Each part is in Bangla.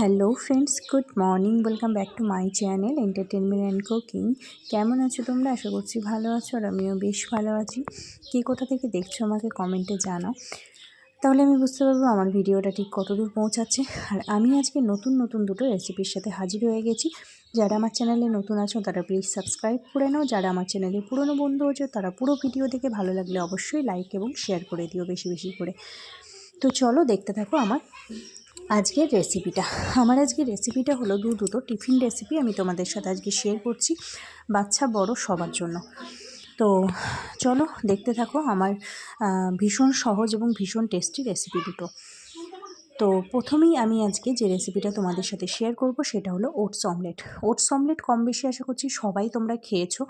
Hello friends, good morning. Welcome back to my channel entertainment and cooking. কেমন আছো তোমরা? আশা করছি ভালো আছো আর আমিও বেশ ভালো আছি। কে কোথা থেকে দেখছ আমাকে কমেন্টে জানাও। তাহলে আমি বুঝতে পারব আমার ভিডিওটা ঠিক কতদূর পৌঁছাচ্ছে। আর আমি আজকে নতুন নতুন দুটো রেসিপির সাথে হাজির হয়ে গেছি। যারা আমার চ্যানেলে নতুন আছো, তারা প্লিজ সাবস্ক্রাইব করে নাও। যারা আমার চ্যানেলে পুরনো বন্ধু হচ্ছে তারা পুরো ভিডিও দেখে ভালো লাগলে অবশ্যই লাইক এবং শেয়ার করে দিও বেশি বেশি করে। তো চলো দেখতে থাকো আমার আজকের রেসিপিটা। আমার আজকের রেসিপিটা হলো দু দুটো টিফিন রেসিপি আমি তোমাদের সাথে আজকে শেয়ার করছি বাচ্চা বড় সবার জন্য। তো চলো দেখতে থাকো আমার ভীষণ সহজ এবং ভীষণ টেস্টি রেসিপি দুটো। তো প্রথমেই আমি আজকে যে রেসিপিটা তোমাদের সাথে শেয়ার করব সেটা হলো ওটস অমলেট ওটস অমলেট কম বেশি আশা করছি সবাই তোমরা খেয়েছো।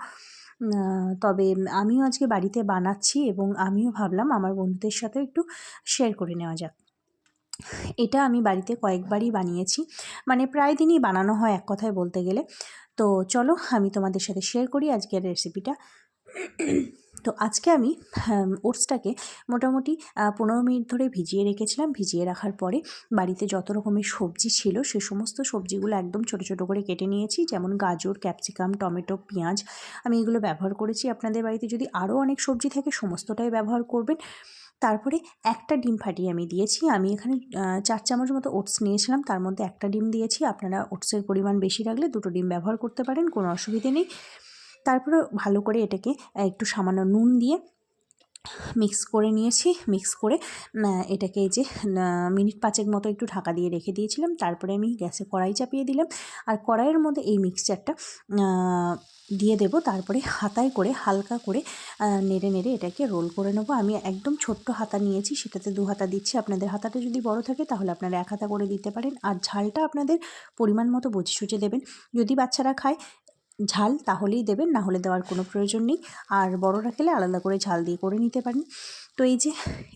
তবে আমিও আজকে বাড়িতে বানাচ্ছি এবং আমিও ভাবলাম আমার বন্ধুদের সাথে একটু শেয়ার করে নেওয়া যাক। এটা আমি বাড়িতে কয়েকবারই বানিয়েছি। মানে প্রায় দিনই বানানো হয় এক কথায় বলতে গেলে। তো চলো আমি তোমাদের সাথে শেয়ার করি আজকের রেসিপিটা তো আজকে আমি ওটসটাকে মোটামুটি পনেরো মিনিট ধরে ভিজিয়ে রেখেছিলাম। ভিজিয়ে রাখার পরে বাড়িতে যত রকমের সবজি ছিল, সে সমস্ত সবজিগুলো একদম ছোট ছোট করে কেটে নিয়েছি। যেমন গাজর, ক্যাপসিকাম, টমেটো, পেঁয়াজ আমি এগুলো ব্যবহার করেছি। আপনাদের বাড়িতে যদি আরও অনেক সবজি থাকে, সমস্তটাই ব্যবহার করবেন। তারপরে একটা ডিম ফাটিয়ে আমি দিয়েছি। আমি এখানে চার চামচ মতো ওটস নিয়েছিলাম। তার মধ্যে একটা ডিম দিয়েছি। আপনারা ওটসের পরিমাণ বেশি রাখলে দুটো ডিম ব্যবহার করতে পারেন, কোনো অসুবিধে নেই। তারপরে ভালো করে এটাকে একটু সামান্য নুন দিয়ে মিক্স করে নিয়েছি, মিক্স করে এটাকে যে মিনিট পাঁচেক মতো একটু ঢাকা দিয়ে রেখে দিয়েছিলাম। তারপরে আমি গ্যাসে কড়াই চাপিয়ে দিলাম। আর কড়াইয়ের মধ্যে এই মিক্সচারটা দিয়ে দেব। তারপরে হাতায় করে, হালকা করে নেড়ে নেড়ে এটাকে রোল করে নেব। আমি একদম ছোট্ট হাতা নিয়েছি, সেটাতে দু হাতা দিচ্ছি। আপনাদের হাতাটা যদি বড় থাকে, তাহলে আপনারা এক হাতা করে দিতে পারেন। আর ঝালটা আপনাদের পরিমাণ মতো বুঝে সুঝে দেবেন। যদি বাচ্চারা খায় ঝাল তাহলেই দেবেন না হলে দেওয়ার কোনো প্রয়োজন নেই। আর বড়রা খেলে আলাদা করে ঝাল দিয়ে করে নিতে পারেন। তো এই যে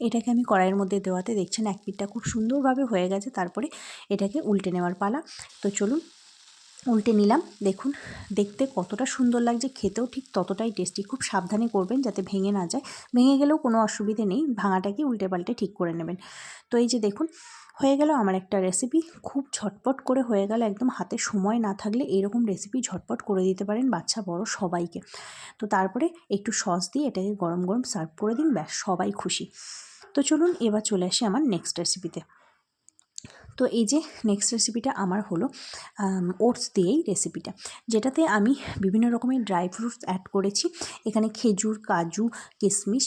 এটাকে আমি কড়াইয়ের মধ্যে দেওয়াতে দেখছেন এক পিঠটা খুব সুন্দরভাবে হয়ে গেছে, তারপরে এটাকে উল্টে নেওয়ার পালা। তো চলুন উল্টে নিলাম। দেখুন, দেখতে কতটা সুন্দর লাগছে। খেতেও ঠিক ততটাই টেস্টি খুব সাবধানে করবেন যাতে ভেঙে না যায়। ভেঙে গেলেও কোনো অসুবিধে নেই। ভাঙাটাকে উল্টে পাল্টে ঠিক করে নেবেন। তো এই যে দেখুন, হয়ে গেল আমার একটা রেসিপি খুব ঝটপট করে হয়ে গেল। একদম হাতে সময় না থাকলে এরকম রেসিপি ঝটপট করে দিতে পারেন বাচ্চা, বড় সবাইকে। তো তারপরে একটু সস দিয়ে এটাকে গরম গরম সার্ভ করে দিন। ব্যাস, সবাই খুশি। তো চলুন, এবার চলে আসি আমার নেক্সট রেসিপিতে তো এই যে নেক্সট রেসিপিটা আমার হলো ওটস দিয়েই রেসিপিটা যেটাতে আমি বিভিন্ন রকমের ড্রাই ফ্রুটস অ্যাড করেছি। এখানে খেজুর, কাজু কিশমিশ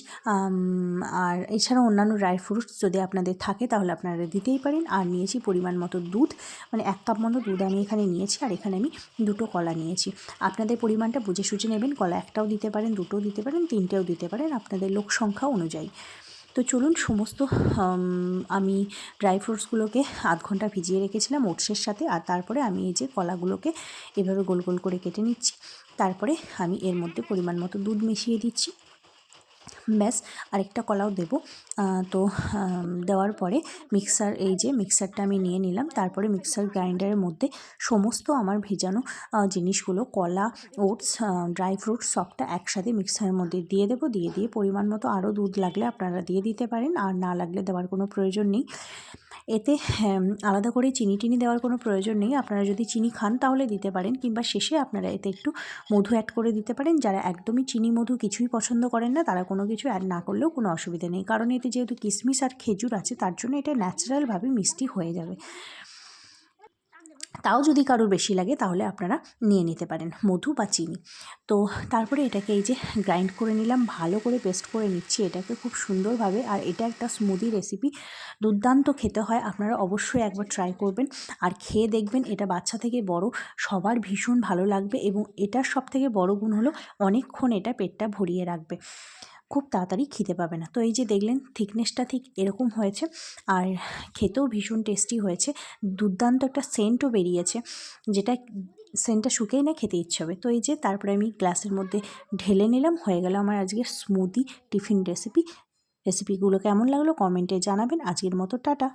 আর এছাড়াও অন্যান্য ড্রাই ফ্রুটস যদি আপনাদের থাকে তাহলে আপনারা দিতেই পারেন। আর নিয়েছি পরিমাণ মতো দুধ মানে এক কাপ মতো দুধ আমি এখানে নিয়েছি আর এখানে আমি দুটো কলা নিয়েছি। আপনাদের পরিমাণটা বুঝে সুঝে নেবেন, কলা একটাও দিতে পারেন, দুটোও দিতে পারেন, তিনটেও দিতে পারেন, আপনাদের লোক সংখ্যা অনুযায়ী। তো চলুন সমস্ত, আমি ড্রাই ফ্রুটসগুলোকে আধ ঘণ্টা ভিজিয়ে রেখেছিলাম ওটসের সাথে, আর তারপরে আমি এই যে কলাগুলোকে এভাবে গোল গোল করে কেটে নিচ্ছি। তারপরে আমি এর মধ্যে পরিমাণ মতো দুধ মিশিয়ে দিচ্ছি। ব্যাস আরেকটা কলাও দেব। তো দেওয়ার পরে মিক্সার এই যে মিক্সারটা আমি নিয়ে নিলাম। তারপরে মিক্সার গ্রাইন্ডারের মধ্যে সমস্ত আমার ভেজানো জিনিসগুলো কলা ওটস ড্রাই ফ্রুটস সবটা একসাথে মিক্সারের মধ্যে দিয়ে দেবো। দিয়ে দিয়ে পরিমাণ মতো আরও দুধ লাগলে আপনারা দিয়ে দিতে পারেন। আর না লাগলে দেওয়ার কোনো প্রয়োজন নেই। এতে হ্যাঁ, আলাদা করে চিনি টিনি দেওয়ার কোনো প্রয়োজন নেই। আপনারা যদি চিনি খান তাহলে দিতে পারেন। কিংবা শেষে আপনারা এতে একটু মধু অ্যাড করে দিতে পারেন। যারা একদমই চিনি মধু কিছুই পছন্দ করেন না তারা কোনো কিছু অ্যাড না করলেও কোনো অসুবিধা নেই। কারণ এতে যেহেতু কিশমিশ আর খেজুর আছে, তার জন্য এটা ন্যাচারালভাবে মিষ্টি হয়ে যাবে। তাও যদি কারোর বেশি লাগে, তাহলে আপনারা নিয়ে নিতে পারেন, মধু বা চিনি। তো তারপরে এটাকে এই যে গ্রাইন্ড করে নিলাম, ভালো করে পেস্ট করে নিচ্ছি, এটাকে খুব সুন্দরভাবে। আর এটা একটা স্মুদি রেসিপি দুর্দান্ত খেতে হয়, আপনারা অবশ্যই একবার ট্রাই করবেন। আর খেয়ে দেখবেন, এটা বাচ্চা থেকে বড়, সবার ভীষণ ভালো লাগবে এবং এটার সব থেকে বড় গুণ হলো, অনেকক্ষণ এটা পেটটা ভরিয়ে রাখবে। খুব তাড়াতাড়ি খিদে পাবে না। তো এই যে দেখলেন থিকনেসটা ঠিক এরকম হয়েছে। আর খেতেও ভীষণ টেস্টি হয়েছে। দুর্দান্ত একটা সেন্টও বেরিয়েছে, যেটা সেন্টটা শুকেই না খেতে ইচ্ছে হবে। তো এই যে তারপরে আমি গ্লাসের মধ্যে ঢেলে নিলাম, হয়ে গেল আমার আজকে স্মুদি টিফিন রেসিপি রেসিপিগুলো কেমন লাগল কমেন্টে জানাবেন। আজকের মতো টাটা।